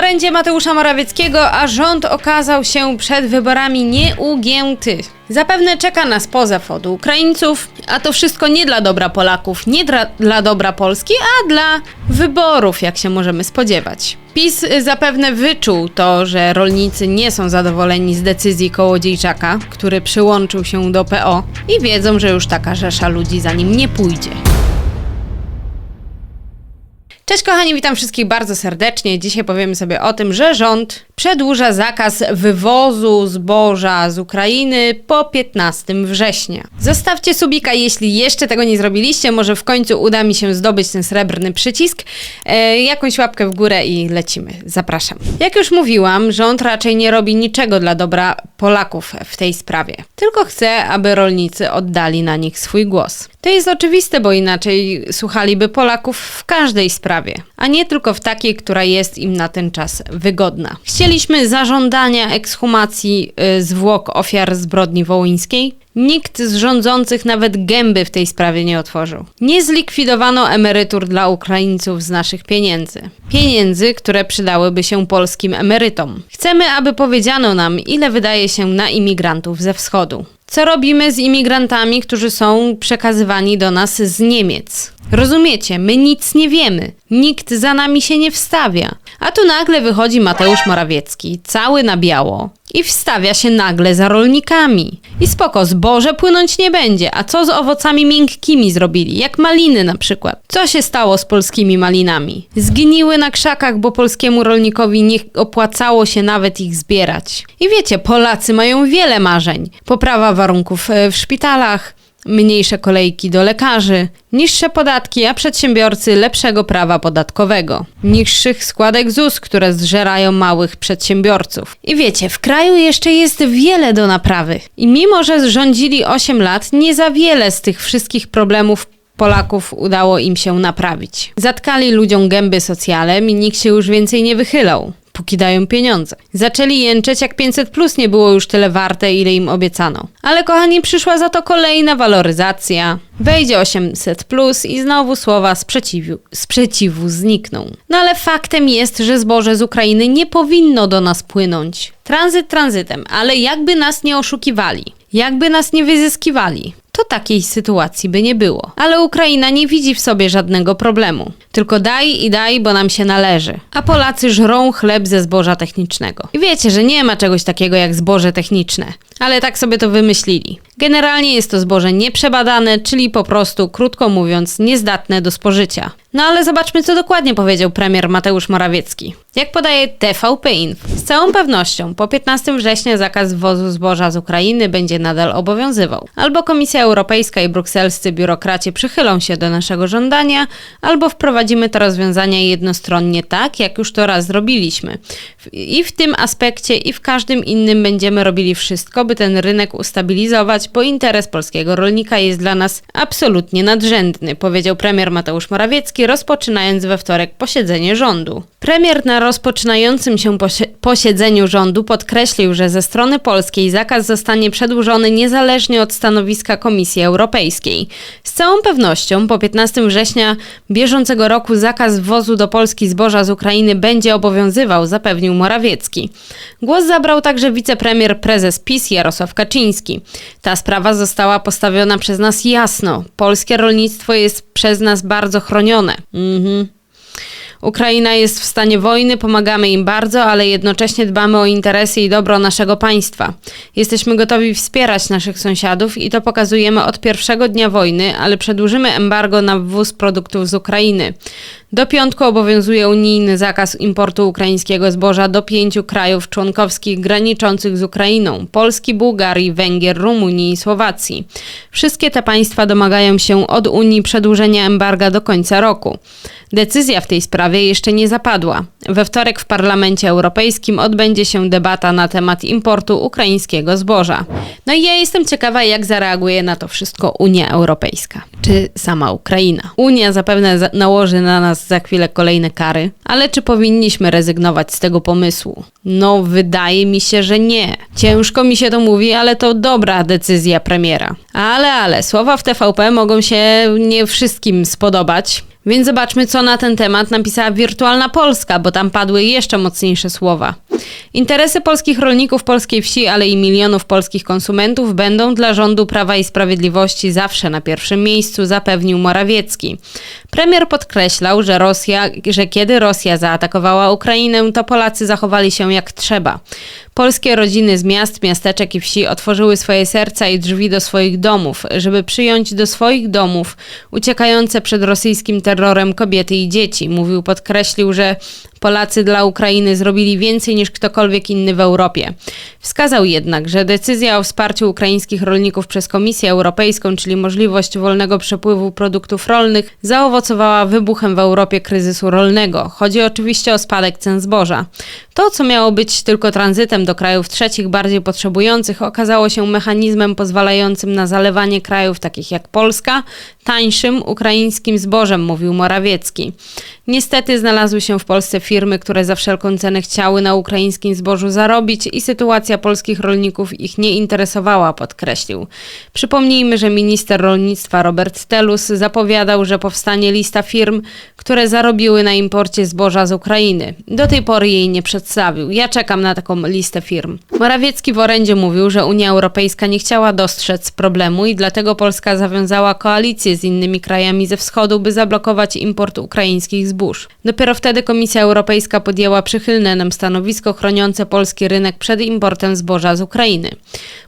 Orędzie Mateusza Morawieckiego, a rząd okazał się przed wyborami nieugięty. Zapewne czeka nas pozew od Ukraińców, a to wszystko nie dla dobra Polaków, nie dla, dla dobra Polski, a dla wyborów, jak się możemy spodziewać. PiS zapewne wyczuł to, że rolnicy nie są zadowoleni z decyzji Kołodziejczaka, który przyłączył się do PO i wiedzą, że już taka rzesza ludzi za nim nie pójdzie. Cześć kochani, witam wszystkich bardzo serdecznie. Dzisiaj powiemy sobie o tym, że rząd przedłuża zakaz wywozu zboża z Ukrainy po 15 września. Zostawcie subika, jeśli jeszcze tego nie zrobiliście. Może w końcu uda mi się zdobyć ten srebrny przycisk. E, jakąś łapkę w górę i lecimy. Zapraszam. Jak już mówiłam, rząd raczej nie robi niczego dla dobra Polaków w tej sprawie. Tylko chce, aby rolnicy oddali na nich swój głos. To jest oczywiste, bo inaczej słuchaliby Polaków w każdej sprawie, a nie tylko w takiej, która jest im na ten czas wygodna. Chcieliśmy zażądania ekshumacji y, zwłok ofiar zbrodni wołyńskiej. Nikt z rządzących nawet gęby w tej sprawie nie otworzył. Nie zlikwidowano emerytur dla Ukraińców z naszych pieniędzy. Pieniędzy, które przydałyby się polskim emerytom. Chcemy, aby powiedziano nam, ile wydaje się na imigrantów ze wschodu. Co robimy z imigrantami, którzy są przekazywani do nas z Niemiec? Rozumiecie, my nic nie wiemy. Nikt za nami się nie wstawia. A tu nagle wychodzi Mateusz Morawiecki, cały na biało, i wstawia się nagle za rolnikami. I spoko, zboże płynąć nie będzie. A co z owocami miękkimi zrobili? Jak maliny na przykład. Co się stało z polskimi malinami? Zgniły na krzakach, bo polskiemu rolnikowi nie opłacało się nawet ich zbierać. I wiecie, Polacy mają wiele marzeń. Poprawa warunków e, w szpitalach, mniejsze kolejki do lekarzy, niższe podatki, a przedsiębiorcy lepszego prawa podatkowego, niższych składek ZUS, które zżerają małych przedsiębiorców. I wiecie, w kraju jeszcze jest wiele do naprawy. I mimo, że rządzili 8 lat, nie za wiele z tych wszystkich problemów Polaków udało im się naprawić. Zatkali ludziom gęby socjalem i nikt się już więcej nie wychylał póki dają pieniądze. Zaczęli jęczeć, jak 500 plus nie było już tyle warte, ile im obiecano. Ale kochani, przyszła za to kolejna waloryzacja. Wejdzie 800 plus i znowu słowa sprzeciwu, sprzeciwu znikną. No ale faktem jest, że zboże z Ukrainy nie powinno do nas płynąć. Tranzyt tranzytem, ale jakby nas nie oszukiwali, jakby nas nie wyzyskiwali, to takiej sytuacji by nie było. Ale Ukraina nie widzi w sobie żadnego problemu. Tylko daj i daj, bo nam się należy. A Polacy żrą chleb ze zboża technicznego. I wiecie, że nie ma czegoś takiego jak zboże techniczne. Ale tak sobie to wymyślili. Generalnie jest to zboże nieprzebadane, czyli po prostu, krótko mówiąc, niezdatne do spożycia. No ale zobaczmy, co dokładnie powiedział premier Mateusz Morawiecki. Jak podaje TVP Info, z całą pewnością po 15 września zakaz wwozu zboża z Ukrainy będzie nadal obowiązywał. Albo Komisja Europejska i brukselscy biurokraci przychylą się do naszego żądania, albo wprowadzimy to rozwiązania jednostronnie tak, jak już to raz zrobiliśmy. I w tym aspekcie, i w każdym innym będziemy robili wszystko, by ten rynek ustabilizować, bo interes polskiego rolnika jest dla nas absolutnie nadrzędny, powiedział premier Mateusz Morawiecki, rozpoczynając we wtorek posiedzenie rządu. Premier na rozpoczynającym się posiedzeniu rządu podkreślił, że ze strony polskiej zakaz zostanie przedłużony niezależnie od stanowiska Komisji Europejskiej. Z całą pewnością po 15 września bieżącego roku zakaz wwozu do Polski zboża z Ukrainy będzie obowiązywał, zapewnił Morawiecki. Głos zabrał także wicepremier prezes PiS Jarosław Kaczyński. Ta sprawa została postawiona przez nas jasno. Polskie rolnictwo jest przez nas bardzo chronione. Mhm. Ukraina jest w stanie wojny, pomagamy im bardzo, ale jednocześnie dbamy o interesy i dobro naszego państwa. Jesteśmy gotowi wspierać naszych sąsiadów i to pokazujemy od pierwszego dnia wojny, ale przedłużymy embargo na wwóz produktów z Ukrainy. Do piątku obowiązuje unijny zakaz importu ukraińskiego zboża do pięciu krajów członkowskich graniczących z Ukrainą: Polski, Bułgarii, Węgier, Rumunii i Słowacji. Wszystkie te państwa domagają się od Unii przedłużenia embarga do końca roku. Decyzja w tej sprawie jeszcze nie zapadła. We wtorek w Parlamencie Europejskim odbędzie się debata na temat importu ukraińskiego zboża. No i ja jestem ciekawa, jak zareaguje na to wszystko Unia Europejska, czy sama Ukraina. Unia zapewne nałoży na nas za chwilę kolejne kary, ale czy powinniśmy rezygnować z tego pomysłu? No, wydaje mi się, że nie. Ciężko mi się to mówi, ale to dobra decyzja premiera. Ale, ale, słowa w TVP mogą się nie wszystkim spodobać. Więc zobaczmy, co na ten temat napisała Wirtualna Polska, bo tam padły jeszcze mocniejsze słowa. Interesy polskich rolników, polskiej wsi, ale i milionów polskich konsumentów będą dla rządu Prawa i Sprawiedliwości zawsze na pierwszym miejscu, zapewnił Morawiecki. Premier podkreślał, że Rosja, że kiedy Rosja zaatakowała Ukrainę, to Polacy zachowali się jak trzeba. Polskie rodziny z miast, miasteczek i wsi otworzyły swoje serca i drzwi do swoich domów, żeby przyjąć do swoich domów uciekające przed rosyjskim terrorem kobiety i dzieci. Mówił, podkreślił, że Polacy dla Ukrainy zrobili więcej niż ktokolwiek inny w Europie. Wskazał jednak, że decyzja o wsparciu ukraińskich rolników przez Komisję Europejską, czyli możliwość wolnego przepływu produktów rolnych, zaowocowała wybuchem w Europie kryzysu rolnego. Chodzi oczywiście o spadek cen zboża. To, co miało być tylko tranzytem do krajów trzecich bardziej potrzebujących, okazało się mechanizmem pozwalającym na zalewanie krajów takich jak Polska tańszym ukraińskim zbożem, mówił Morawiecki. Niestety znalazły się w Polsce firmy, które za wszelką cenę chciały na ukraińskim zbożu zarobić i sytuacja polskich rolników ich nie interesowała, podkreślił. Przypomnijmy, że minister rolnictwa Robert Telus zapowiadał, że powstanie lista firm, które zarobiły na imporcie zboża z Ukrainy. Do tej pory jej nie przedstawił. Ja czekam na taką listę firm. Morawiecki w orędzie mówił, że Unia Europejska nie chciała dostrzec problemu i dlatego Polska zawiązała koalicję z innymi krajami ze wschodu, by zablokować import ukraińskich zbóż. Dopiero wtedy Komisja Europejska podjęła przychylne nam stanowisko chroniące polski rynek przed importem zboża z Ukrainy.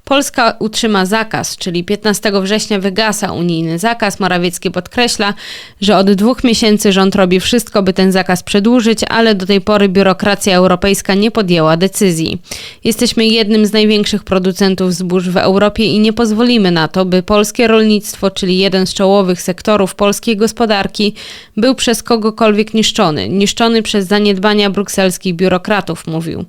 Polska utrzyma zakaz, czyli 15 września wygasa unijny zakaz. Morawiecki podkreśla, że od dwóch miesięcy rząd robi wszystko, by ten zakaz przedłużyć, ale do tej pory biurokracja europejska nie podjęła decyzji. Jesteśmy jednym z największych producentów zbóż w Europie i nie pozwolimy na to, by polskie rolnictwo, czyli jeden z czołowych sektorów polskiej gospodarki, był przez kogokolwiek niszczony. Niszczony przez zaniedbania brukselskich biurokratów, mówił.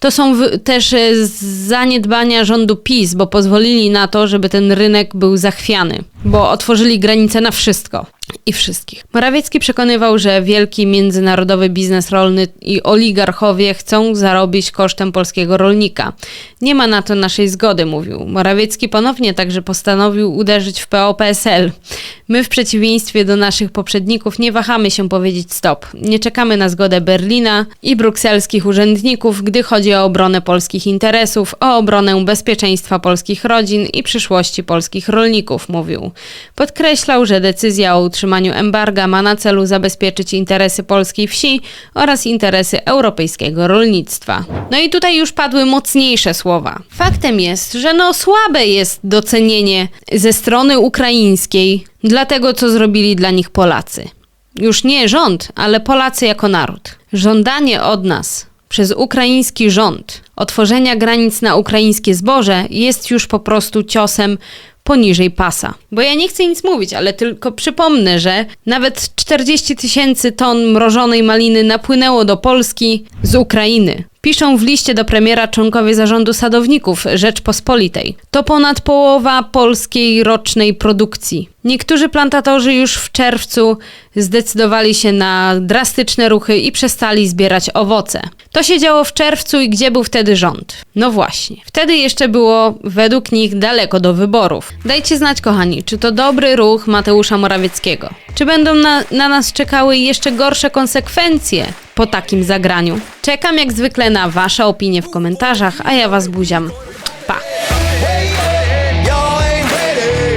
To są też e, zaniedbania rządu PiS, bo pozwolili na to, żeby ten rynek był zachwiany, bo otworzyli granice na wszystko i wszystkich. Morawiecki przekonywał, że wielki międzynarodowy biznes rolny i oligarchowie chcą zarobić kosztem polskiego rolnika. Nie ma na to naszej zgody, mówił. Morawiecki ponownie także postanowił uderzyć w PO-PSL. My w przeciwieństwie do naszych poprzedników nie wahamy się powiedzieć stop. Nie czekamy na zgodę Berlina i brukselskich urzędników, gdy chodzi o obronę polskich interesów, o obronę bezpieczeństwa polskich rodzin i przyszłości polskich rolników, mówił. Podkreślał, że decyzja o utrzymaniu embarga ma na celu zabezpieczyć interesy polskiej wsi oraz interesy europejskiego rolnictwa. No i tutaj już padły mocniejsze słowa. Faktem jest, że no słabe jest docenienie ze strony ukraińskiej dla tego, co zrobili dla nich Polacy. Już nie rząd, ale Polacy jako naród. Żądanie od nas przez ukraiński rząd otworzenia granic na ukraińskie zboże jest już po prostu ciosem poniżej pasa. Bo ja nie chcę nic mówić, ale tylko przypomnę, że nawet 40 tysięcy ton mrożonej maliny napłynęło do Polski z Ukrainy. Piszą w liście do premiera członkowie zarządu sadowników Rzeczpospolitej. To ponad połowa polskiej rocznej produkcji. Niektórzy plantatorzy już w czerwcu zdecydowali się na drastyczne ruchy i przestali zbierać owoce. To się działo w czerwcu i gdzie był wtedy rząd? No właśnie. Wtedy jeszcze było według nich daleko do wyborów. Dajcie znać, kochani, czy to dobry ruch Mateusza Morawieckiego? Czy będą na, na nas czekały jeszcze gorsze konsekwencje po takim zagraniu? Czekam jak zwykle na Wasze opinie w komentarzach, a ja Was buziam. Pa!